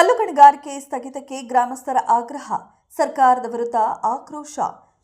ಕಲ್ಲು ಗಣಿಗಾರಿಕೆ ಸ್ಥಗಿತಕ್ಕೆ ಗ್ರಾಮಸ್ಥರ ಆಗ್ರಹ. ಸರ್ಕಾರದ ವಿರುದ್ಧ ಆಕ್ರೋಶ.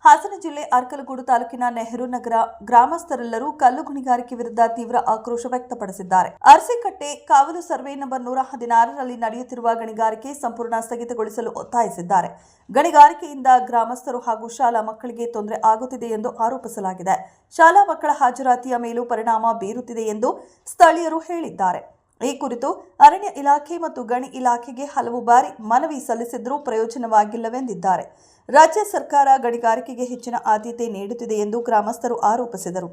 ಹಾಸನ ಜಿಲ್ಲೆ ಅರ್ಕಲಗೂಡು ತಾಲೂಕಿನ ನೆಹರು ನಗರ ಗ್ರಾಮಸ್ಥರೆಲ್ಲರೂ ಕಲ್ಲು ಗಣಿಗಾರಿಕೆ ವಿರುದ್ಧ ತೀವ್ರ ಆಕ್ರೋಶ ವ್ಯಕ್ತಪಡಿಸಿದ್ದಾರೆ. ಅರಸಿಕಟ್ಟೆ ಕಾವಲು ಸರ್ವೆ ನಂಬರ್ ನೂರ ಹದಿನಾರರಲ್ಲಿ ನಡೆಯುತ್ತಿರುವ ಗಣಿಗಾರಿಕೆ ಸಂಪೂರ್ಣ ಸ್ಥಗಿತಗೊಳಿಸಲು ಒತ್ತಾಯಿಸಿದ್ದಾರೆ. ಗಣಿಗಾರಿಕೆಯಿಂದ ಗ್ರಾಮಸ್ಥರು ಹಾಗೂ ಶಾಲಾ ಮಕ್ಕಳಿಗೆ ತೊಂದರೆ ಆಗುತ್ತಿದೆ ಎಂದು ಆರೋಪಿಸಲಾಗಿದೆ. ಶಾಲಾ ಮಕ್ಕಳ ಹಾಜರಾತಿಯ ಮೇಲೂ ಪರಿಣಾಮ ಬೀರುತ್ತಿದೆ ಎಂದು ಸ್ಥಳೀಯರು ಹೇಳಿದ್ದಾರೆ. ಈ ಕುರಿತು ಅರಣ್ಯ ಇಲಾಖೆ ಮತ್ತು ಗಣಿ ಇಲಾಖೆಗೆ ಹಲವು ಬಾರಿ ಮನವಿ ಸಲ್ಲಿಸಿದ್ರೂ ಪ್ರಯೋಜನವಾಗಿಲ್ಲವೆಂದಿದ್ದಾರೆ. ರಾಜ್ಯ ಸರ್ಕಾರ ಗಣಿಗಾರಿಕೆಗೆ ಹೆಚ್ಚಿನ ಆದ್ಯತೆ ನೀಡುತ್ತಿದೆ ಎಂದು ಗ್ರಾಮಸ್ಥರು ಆರೋಪಿಸಿದರು.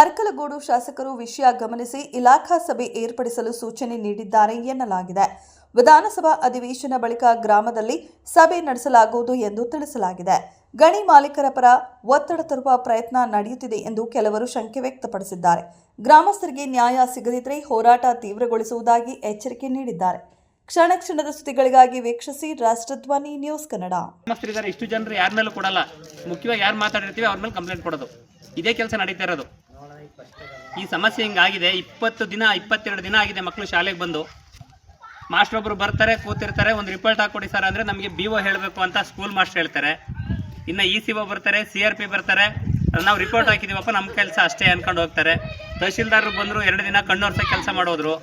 ಅರ್ಕಲಗೂಡು ಶಾಸಕರು ವಿಷಯ ಗಮನಿಸಿ ಇಲಾಖಾ ಸಭೆ ಏರ್ಪಡಿಸಲು ಸೂಚನೆ ನೀಡಿದ್ದಾರೆ ಎನ್ನಲಾಗಿದೆ. ವಿಧಾನಸಭಾ ಅಧಿವೇಶನ ಬಳಿಕ ಗ್ರಾಮದಲ್ಲಿ ಸಭೆ ನಡೆಸಲಾಗುವುದು ಎಂದು ತಿಳಿಸಲಾಗಿದೆ. ಗಣಿ ಮಾಲೀಕರ ಪರ ಒತ್ತಡ ತರುವ ಪ್ರಯತ್ನ ನಡೆಯುತ್ತಿದೆ ಎಂದು ಕೆಲವರು ಶಂಕೆ ವ್ಯಕ್ತಪಡಿಸಿದ್ದಾರೆ. ಗ್ರಾಮಸ್ಥರಿಗೆ ನ್ಯಾಯ ಸಿಗದಿದ್ದರೆ ಹೋರಾಟ ತೀವ್ರಗೊಳಿಸುವುದಾಗಿ ಎಚ್ಚರಿಕೆ ನೀಡಿದ್ದಾರೆ. ಕ್ಷಣ ಕ್ಷಣದ ಸುದ್ದಿಗಳಿಗಾಗಿ ವೀಕ್ಷಿಸಿ ರಾಷ್ಟ್ರಧ್ವನಿ ನ್ಯೂಸ್ ಕನ್ನಡ. ಇಷ್ಟು ಜನರು ಯಾರ ಮೇಲೂ ಕೊಡಲ್ಲ. ಮುಖ್ಯವಾಗಿ ಯಾರು ಮಾತಾಡಿರ್ತೀವಿ ಅವ್ರ ಮೇಲೆ ಕಂಪ್ಲೇಂಟ್ ಕೊಡೋದು. ಇದೇ ಕೆಲಸ ನಡೀತಾ ಇರೋದು. ಈ ಸಮಸ್ಯೆ ಹಿಂಗಾಗಿದೆ. ಇಪ್ಪತ್ತು ದಿನ, ಇಪ್ಪತ್ತೆರಡು ದಿನ ಆಗಿದೆ ಮಕ್ಕಳು ಶಾಲೆಗೆ ಬಂದು. ಮಾಸ್ಟರ್ ಒಬ್ಬರು ಬರ್ತಾರೆ, ಕೂತಿರ್ತಾರೆ. ಒಂದು ರಿಪೋರ್ಟ್ ಹಾಕೊಡಿ ಸರ್ ಅಂದರೆ ನಮಗೆ ಬಿ ಒ ಹೇಳಬೇಕು ಅಂತ ಸ್ಕೂಲ್ ಮಾಸ್ಟರ್ ಹೇಳ್ತಾರೆ. ಇನ್ನು ಇ ಸಿ ಒ ಬರ್ತಾರೆ ಸಿ ಆರ್ ಪಿ ಬರ್ತಾರೆ. ನಾವು ರಿಪೋರ್ಟ್ ಹಾಕಿದ್ದೀವಪ್ಪ ನಮ್ಮ ಕೆಲಸ ಅಷ್ಟೇ ಅನ್ಕೊಂಡು ಹೋಗ್ತಾರೆ. ತಹಶೀಲ್ದಾರರು ಬಂದರು, ಎರಡು ದಿನ ಕಣ್ಣೋರ್ಸ ಕೆಲಸ ಮಾಡೋದ್ರು.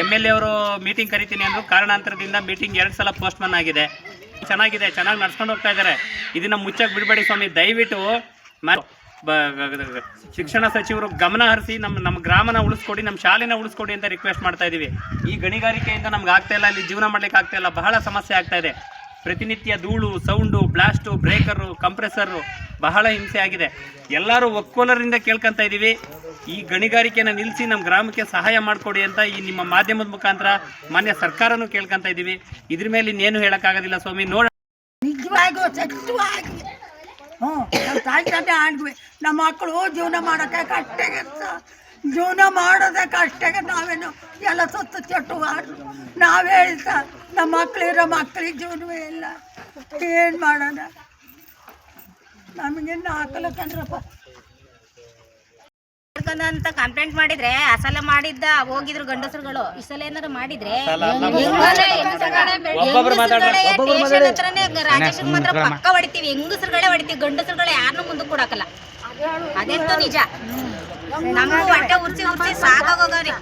ಎಂ ಎಲ್ ಎ ಅವರು ಮೀಟಿಂಗ್ ಕರಿತೀನಿ ಅಂದರು. ಕಾರಣಾಂತರದಿಂದ ಮೀಟಿಂಗ್ ಎರಡು ಸಲ ಪೋಸ್ಟ್ಮನ್ ಆಗಿದೆ. ಚೆನ್ನಾಗಿದೆ, ಚೆನ್ನಾಗಿ ನಡ್ಸ್ಕೊಂಡು ಹೋಗ್ತಾ ಇದ್ದಾರೆ ಇದನ್ನು ಮುಚ್ಚಕ್ಕೆ ಬಿಡಬೇಡಿ ಸ್ವಾಮಿ, ದಯವಿಟ್ಟು ಶಿಕ್ಷಣ ಸಚಿವರು ಗಮನ ಹರಿಸಿ ನಮ್ಮ ನಮ್ಮ ಗ್ರಾಮನ ಉಳಿಸ್ಕೊಡಿ, ನಮ್ಮ ಶಾಲೆನ ಉಳಿಸ್ಕೊಡಿ ಅಂತ ರಿಕ್ವೆಸ್ಟ್ ಮಾಡ್ತಾ ಇದೀವಿ. ಈ ಗಣಿಗಾರಿಕೆಯಿಂದ ನಮ್ಗೆ ಆಗ್ತಾ ಇಲ್ಲ, ಇಲ್ಲಿ ಜೀವನ ಮಾಡ್ಲಿಕ್ಕೆ ಆಗ್ತಾ ಇಲ್ಲ, ಬಹಳ ಸಮಸ್ಯೆ ಆಗ್ತಾ ಇದೆ. ಪ್ರತಿನಿತ್ಯ ಧೂಳು ಸೌಂಡು ಬ್ಲಾಸ್ಟು ಬ್ರೇಕರು ಕಂಪ್ರೆಸರು ಬಹಳ ಹಿಂಸೆ ಆಗಿದೆ. ಎಲ್ಲರೂ ಒಕ್ಕೋಲರಿಂದ ಕೇಳ್ಕೊಂತ ಇದ್ದೀವಿ ಈ ಗಣಿಗಾರಿಕೆನ ನಿಲ್ಲಿಸಿ ನಮ್ಮ ಗ್ರಾಮಕ್ಕೆ ಸಹಾಯ ಮಾಡಿಕೊಡಿ ಅಂತ ಈ ನಿಮ್ಮ ಮಾಧ್ಯಮದ ಮುಖಾಂತರ ಮಾನ್ಯ ಸರ್ಕಾರನೂ ಕೇಳ್ಕೊಂತ ಇದ್ದೀವಿ ಇದ್ರ ಮೇಲೆ ಇನ್ನೇನು ಹೇಳೋಕ್ಕಾಗೋದಿಲ್ಲ ಸ್ವಾಮಿ. ನೋಡ ಹ್ಞೂ ನಮ್ಮ ತಾಯಿ ತಂದೆ ಆಡ್ವಿ ನಮ್ಮ ಮಕ್ಕಳು ಜೀವನ ಮಾಡೋಕ್ಕೆ ಕಷ್ಟಗೆ ಜೀವನ ಮಾಡೋದಕ್ಕೆ ಕಷ್ಟಾಗ ನಾವೇನು ಎಲ್ಲ ಸುತ್ತ ಚಟ್ಟು ಆಡ್ರು ನಾವೇ ಹೇಳ್ತಾ, ನಮ್ಮ ಮಕ್ಕಳಿರೋ ಮಕ್ಕಳಿಗೆ ಜೀವನವೇ ಇಲ್ಲ. ಏನು ಮಾಡೋಣ? ನಮಗಿನ್ನು ಹಾಕಲ್ಲ ಕಣ್ರಪ್ಪ ಅಂತ ಕಂಪ್ಲೇಂಟ್ ಮಾಡಿದ್ರೆ ಅಸಲ ಸಲ ಮಾಡಿದ್ದ ಹೋಗಿದ್ರು ಗಂಡಸರುಗಳು. ಈ ಸಲ ಏನಾರು ಮಾಡಿದ್ರೆ ರಾಜೇಶ್ ಮಾತ್ರ ಪಕ್ಕ ಹೊಡಿತೀವಿ. ಹೆಂಗಸರುಗಳೇ ಹೊಡಿತೀವಿ. ಗಂಡಸರುಗಳೇ ಯಾರನ್ನೂ ಮುಂದಕ್ಕೆ ಕೊಡಕಲ್ಲ. ಅದಂತೂ ನಿಜ. ನಮ್ಗೂ ಹೊಟ್ಟೆ ಉರ್ಸಿ ಉರ್ಸಿ ಸಾಕಾಗೋಗವ್ರಿ.